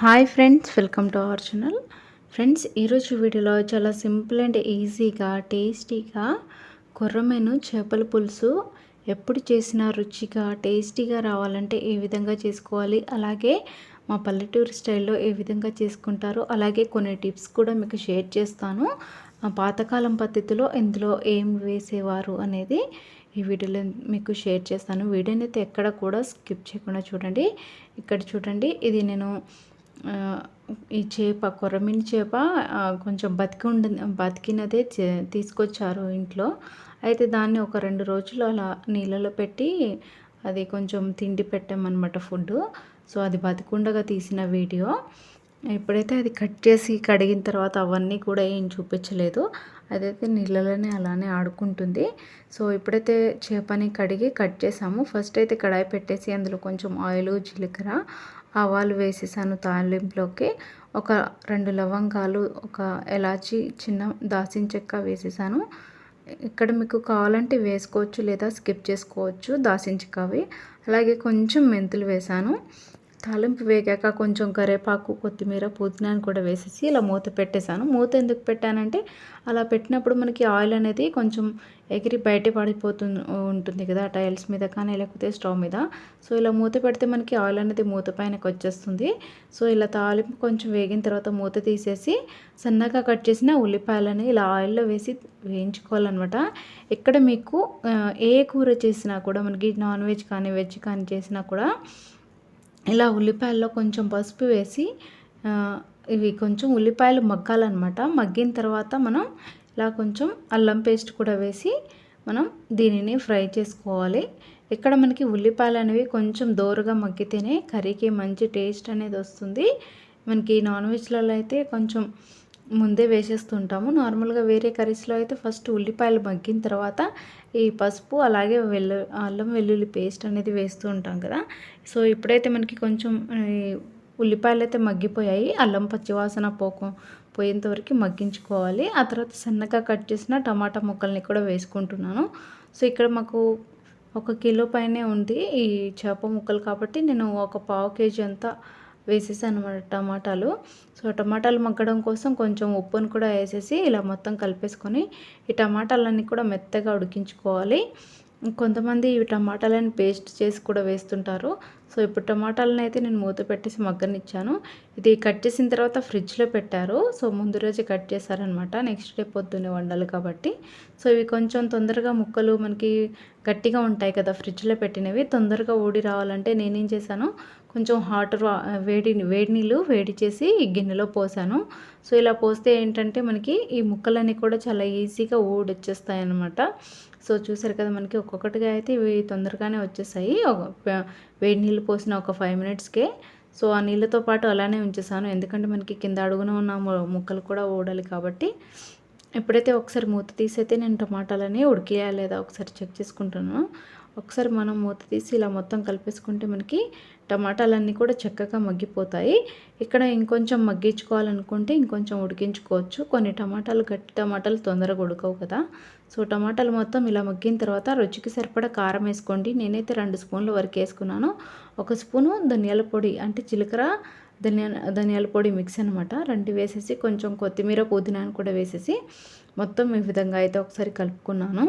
Hi friends welcome to our channel friends ఈరోజు వీడియోలో చాలా సింపుల్ అండ్ ఈజీగా టేస్టీగా కొర్రమేను చేపల పులుసు ఎప్పుడు చేసినా రుచిగా టేస్టీగా రావాలంటే ఏ విధంగా చేసుకోవాలి? అలాగే మా పల్లెటూరు స్టైల్లో ఏ విధంగా చేసుకుంటారో అలాగే కొన్ని టిప్స్ కూడా మీకు షేర్ చేస్తాను. పాతకాలం పద్ధతిలో ఇందులో ఏం వేసేవారు అనేది ఈ వీడియోలో మీకు షేర్ చేస్తాను. వీడియోని అయితే ఎక్కడ కూడా స్కిప్ చేయకుండా చూడండి. ఇక్కడ చూడండి ఇది నేను ఈ చేప కొర్రమీన చేప కొంచెం బతికి ఉండి బతికినదే తీసుకొచ్చారు ఇంట్లో. అయితే దాన్ని ఒక రెండు రోజులు అలా నీళ్ళలో పెట్టి అది కొంచెం తిండి పెట్టామన్నమాట ఫుడ్ సో అది బతికుండగా తీసిన వీడియో. ఇప్పుడైతే అది కట్ చేసి కడిగిన తర్వాత అవన్నీ కూడా ఏం చూపించలేదు. అదైతే నీళ్ళలోనే అలానే ఆడుకుంటుంది. సో ఇప్పుడైతే చేపని కడిగి కట్ చేసాము. ఫస్ట్ అయితే కడాయి పెట్టేసి అందులో కొంచెం ఆయిల్ జీలకర్ర ఆవాలు వేసేసాను తాలింపులోకి. ఒక రెండు లవంగాలు ఒక ఎలాచి చిన్న దాసిన చెక్క వేసేసాను. ఇక్కడ మీకు కావాలంటే వేసుకోవచ్చు లేదా స్కిప్ చేసుకోవచ్చు దాచిన చెక్కవి. అలాగే కొంచెం మెంతులు వేసాను. తాలింపు వేగాక కొంచెం కరివేపాకు కొత్తిమీర పుదీనాను కూడా వేసేసి ఇలా మూత పెట్టేశాను. మూత ఎందుకు పెట్టానంటే అలా పెట్టినప్పుడు మనకి ఆయిల్ అనేది కొంచెం ఎగిరి బయట పడిపోతు ఉంటుంది కదా టైల్స్ మీద కానీ లేకపోతే స్టవ్ మీద. సో ఇలా మూత పెడితే మనకి ఆయిల్ అనేది మూత పైనకి వచ్చేస్తుంది. సో ఇలా తాలింపు కొంచెం వేగిన తర్వాత మూత తీసేసి సన్నగా కట్ చేసిన ఉల్లిపాయలని ఇలా ఆయిల్లో వేసి వేయించుకోవాలన్నమాట. ఇక్కడ మీకు ఏ కూర చేసినా కూడా మనకి నాన్ వెజ్ కానీ వెజ్ కానీ చేసినా కూడా ఇలా ఉల్లిపాయల్లో కొంచెం పసుపు వేసి ఇవి కొంచెం ఉల్లిపాయలు మగ్గాలన్నమాట. మగ్గిన తర్వాత మనం ఇలా కొంచెం అల్లం పేస్ట్ కూడా వేసి మనం దీనిని ఫ్రై చేసుకోవాలి. ఇక్కడ మనకి ఉల్లిపాయలు అనేవి కొంచెం దోరగా మగ్గితేనే కర్రీకి మంచి టేస్ట్ అనేది వస్తుంది. మనకి నాన్ వెజ్లలో అయితే కొంచెం ముందే వేసేస్తుంటాము. నార్మల్గా వేరే కర్రీస్లో అయితే ఫస్ట్ ఉల్లిపాయలు మగ్గిన తర్వాత ఈ పసుపు అలాగే వెల్లు అల్లం వెల్లుల్లి పేస్ట్ అనేది వేస్తూ ఉంటాం కదా. సో ఇప్పుడైతే మనకి కొంచెం ఉల్లిపాయలు అయితే మగ్గిపోయాయి. అల్లం పచ్చివాసన పోకం పోయేంత వరకు మగ్గించుకోవాలి. ఆ తర్వాత సన్నగా కట్ చేసిన టమాటా ముక్కల్ని కూడా వేసుకుంటున్నాను. సో ఇక్కడ మాకు ఒక కిలో పైనే ఉంది ఈ చేప ముక్కలు కాబట్టి నేను ఒక పావు కేజీ అంతా వేసేసాను అనమాట టమాటాలు. సో టమాటాలు మగ్గడం కోసం కొంచెం ఉప్పును కూడా వేసేసి ఇలా మొత్తం కలిపేసుకొని ఈ టమాటాలన్నీ కూడా మెత్తగా ఉడికించుకోవాలి. కొంతమంది ఇవి టమాటాలను పేస్ట్ చేసి కూడా వేస్తుంటారు. సో ఇప్పుడు టమాటాలను అయితే నేను మూత పెట్టేసి మగ్గనిచ్చాను. ఇది కట్ చేసిన తర్వాత ఫ్రిడ్జ్లో పెట్టారు. సో ముందు రోజే కట్ చేశారనమాట. నెక్స్ట్ డే పొద్దున్నే వండాలి కాబట్టి. సో ఇవి కొంచెం తొందరగా ముక్కలు మనకి గట్టిగా ఉంటాయి కదా ఫ్రిడ్జ్లో పెట్టినవి. తొందరగా ఊడి రావాలంటే నేనేం చేశాను? కొంచెం హాట్ వేడి వేడి నీళ్ళు వేడి చేసి గిన్నెలో పోసాను. సో ఇలా పోస్తే ఏంటంటే మనకి ఈ ముక్కలన్నీ కూడా చాలా ఈజీగా ఊడొచ్చేస్తాయి అన్నమాట సో చూసారు కదా మనకి ఒక్కొక్కటిగా అయితే ఇవి తొందరగానే వచ్చేసాయి. ఒక వేడి నీళ్ళు పోసిన ఒక ఫైవ్ మినిట్స్కే సో ఆ నీళ్ళతో పాటు అలానే ఉంచేసాను. ఎందుకంటే మనకి కింద అడుగున ఉన్న ముక్కలు కూడా ఊడాలి కాబట్టి. ఎప్పుడైతే ఒకసారి మూత తీసైతే నేను టమాటాలని ఉడికియా లేదా ఒకసారి చెక్ చేసుకుంటున్నాను ఒకసారి మనం మూత తీసి ఇలా మొత్తం కలిపేసుకుంటే మనకి టమాటాలన్నీ కూడా చక్కగా మగ్గిపోతాయి. ఇక్కడ ఇంకొంచెం మగ్గించుకోవాలనుకుంటే ఇంకొంచెం ఉడికించుకోవచ్చు. కొన్ని టమాటాలు గట్టి టమాటాలు తొందరగా ఉడకవు కదా. సో టమాటాలు మొత్తం ఇలా మగ్గిన తర్వాత రుచికి సరిపడా కారం వేసుకోండి. నేనైతే రెండు స్పూన్ల వరకు వేసుకున్నాను. ఒక స్పూను ధనియాల పొడి అంటే జీలకర్ర ధనియా ధనియాల పొడి మిక్స్ అనమాట రెండు వేసేసి కొంచెం కొత్తిమీర పుదీనాను కూడా వేసేసి మొత్తం ఈ విధంగా అయితే ఒకసారి కలుపుకున్నాను.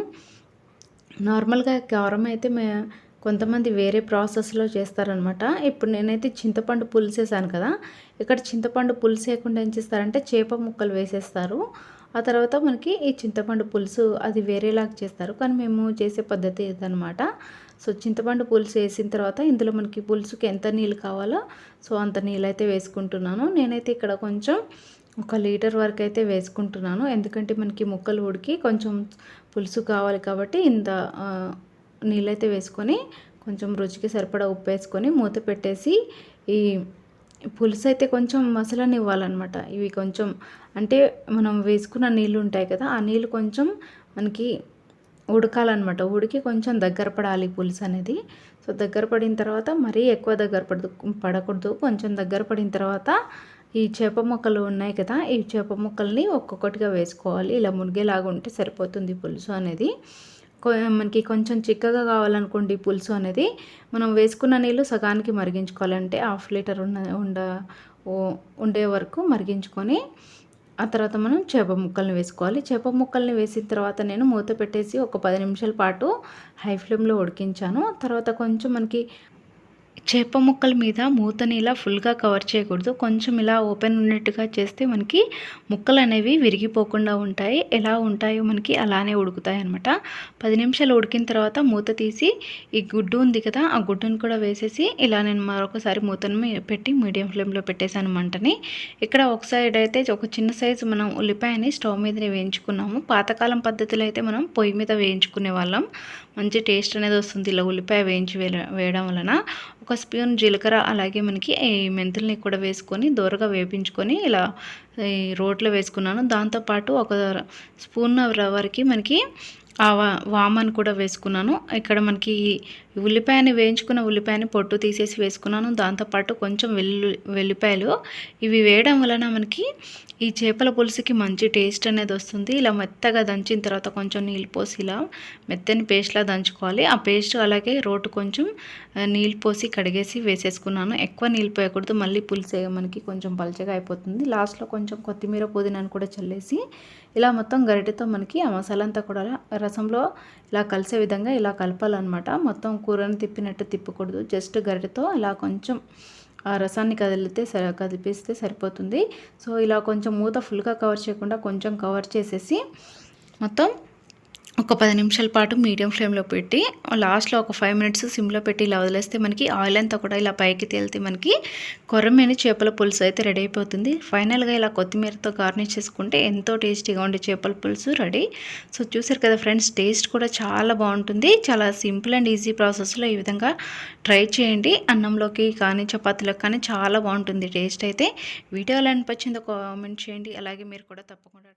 నార్మల్గా కారం అయితే మే కొంతమంది వేరే ప్రాసెస్లో చేస్తారనమాట. ఇప్పుడు నేనైతే చింతపండు పులిసేసాను కదా ఇక్కడ చింతపండు పులుసు వేయకుండా ఏం చేస్తారంటే చేప ముక్కలు వేసేస్తారు. ఆ తర్వాత మనకి ఈ చింతపండు పులుసు అది వేరేలాగా చేస్తారు. కానీ మేము చేసే పద్ధతి ఇదనమాట. సో చింతపండు పులుసు వేసిన తర్వాత ఇందులో మనకి పులుసుకి ఎంత నీళ్ళు కావాలో సో అంత నీళ్ళు అయితే వేసుకుంటున్నాను. నేనైతే ఇక్కడ కొంచెం ఒక లీటర్ వరకు అయితే వేసుకుంటున్నాను. ఎందుకంటే మనకి ముక్కలు ఉడికి కొంచెం పులుసు కావాలి కాబట్టి ఇంత నీళ్ళైతే వేసుకొని కొంచెం రుచికి సరిపడా ఉప్పు వేసుకొని మూత పెట్టేసి ఈ పులుసు అయితే కొంచెం మసలని ఇవ్వాలన్నమాట ఇవి కొంచెం అంటే మనం వేసుకున్న నీళ్ళు ఉంటాయి కదా ఆ నీళ్ళు కొంచెం మనకి ఉడకాలన్నమాట. ఉడికి కొంచెం దగ్గర పడాలి పులుసు అనేది. సో దగ్గర పడిన తర్వాత మరీ ఎక్కువ దగ్గర పడదు పడకూడదు. కొంచెం దగ్గర పడిన తర్వాత ఈ చేప ముక్కలు ఉన్నాయి కదా ఈ చేప ముక్కల్ని ఒక్కొక్కటిగా వేసుకోవాలి. ఇలా మునిగేలాగా ఉంటే సరిపోతుంది పులుసు అనేది. కొ- మనకి కొంచెం చిక్కగా కావాలనుకోండి పులుసు అనేది మనం వేసుకున్న నీళ్ళు సగానికి మరిగించుకోవాలంటే హాఫ్ లీటర్ ఉన్న ఉండ ఉండే వరకు మరిగించుకొని ఆ తర్వాత మనం చేప ముక్కల్ని వేసుకోవాలి. చేప ముక్కల్ని వేసిన తర్వాత నేను మూత పెట్టేసి ఒక పది నిమిషాల పాటు హై ఫ్లేమ్లో ఉడికించాను. తర్వాత కొంచెం మనకి చేప ముక్కల మీద మూతని ఇలా ఫుల్గా కవర్ చేయకూడదు. కొంచెం ఇలా ఓపెన్ ఉన్నట్టుగా చేస్తే మనకి ముక్కలు అనేవి విరిగిపోకుండా ఉంటాయి. ఎలా ఉంటాయో మనకి అలానే ఉడుకుతాయి అనమాట పది నిమిషాలు ఉడికిన తర్వాత మూత తీసి ఈ గుడ్డు ఉంది కదా ఆ గుడ్డును కూడా వేసేసి ఇలా నేను మరొకసారి మూతను పెట్టి మీడియం ఫ్లేమ్లో పెట్టేశాను మంటని. ఇక్కడ ఒక సైడ్ అయితే ఒక చిన్న సైజు మనం ఉల్లిపాయని స్టవ్ మీదనే వేయించుకున్నాము. పాతకాలం పద్ధతిలో అయితే మనం పొయ్యి మీద వేయించుకునే వాళ్ళం. మంచి టేస్ట్ అనేది వస్తుంది ఇలా ఉల్లిపాయ వేయించి వేయడం వలన. ఒక స్పూన్ జీలకర్ర అలాగే మనకి ఈ మెంతుల్ని కూడా వేసుకొని దూరగా వేపించుకొని ఇలా ఈ రోట్లో వేసుకున్నాను. దాంతోపాటు ఒక స్పూన్ వరకు మనకి ఆ వా- కూడా వేసుకున్నాను. ఇక్కడ మనకి ఈ ఉల్లిపాయని వేయించుకున్న ఉల్లిపాయని పొట్టు తీసేసి వేసుకున్నాను. దాంతోపాటు కొంచెం వెల్లు వెల్లిపాయలు. ఇవి వేయడం వలన మనకి ఈ చేపల పులుసుకి మంచి టేస్ట్ అనేది వస్తుంది. ఇలా మెత్తగా దంచిన తర్వాత కొంచెం నీళ్ళు పోసి ఇలా మెత్తని పేస్ట్లా దంచుకోవాలి. ఆ పేస్ట్ అలాగే రోటు కొంచెం నీళ్ళు పోసి కడిగేసి వేసేసుకున్నాను. ఎక్కువ నీళ్ళు పోయకూడదు. మళ్ళీ పులుసు మనకి కొంచెం పలచగా అయిపోతుంది. లాస్ట్లో కొంచెం కొత్తిమీర పుదీనాను కూడా చల్లేసి ఇలా మొత్తం గరిటెతో మనకి ఆ మసాలా అంతా కూడా రసంలో ఇలా కలిసే విధంగా ఇలా కలపాలన్నమాట. మొత్తం కూరని తిప్పినట్టు తిప్పకూడదు. జస్ట్ గరిటెతో ఇలా కొంచెం ఆ రసాన్ని కదిలితే సరి కదిపిస్తే సరిపోతుంది. సో ఇలా కొంచెం మూత ఫుల్గా కవర్ చేయకుండా కొంచెం కవర్ చేసేసి మొత్తం ఒక పది నిమిషాల పాటు మీడియం ఫ్లేమ్లో పెట్టి లాస్ట్లో ఒక ఫైవ్ మినిట్స్ సిమ్లో పెట్టి ఇలా వదిలేస్తే మనకి ఆయిల్ అంతా కూడా ఇలా పైకి తేలితే మనకి కొర్రమేని చేపల పులుసు అయితే రెడీ అయిపోతుంది. ఫైనల్గా ఇలా కొత్తిమీరతో గార్నిష్ చేసుకుంటే ఎంతో టేస్టీగా ఉండే చేపల పులుసు రెడీ. సో చూసారు కదా ఫ్రెండ్స్ టేస్ట్ కూడా చాలా బాగుంటుంది. చాలా సింపుల్ అండ్ ఈజీ ప్రాసెస్లో ఈ విధంగా ట్రై చేయండి. అన్నంలోకి కానీ చపాతీలోకి కానీ చాలా బాగుంటుంది టేస్ట్ అయితే. వీడియో ఎలా అనిపించిందో కామెంట్ చేయండి. అలాగే మీరు కూడా తప్పకుండా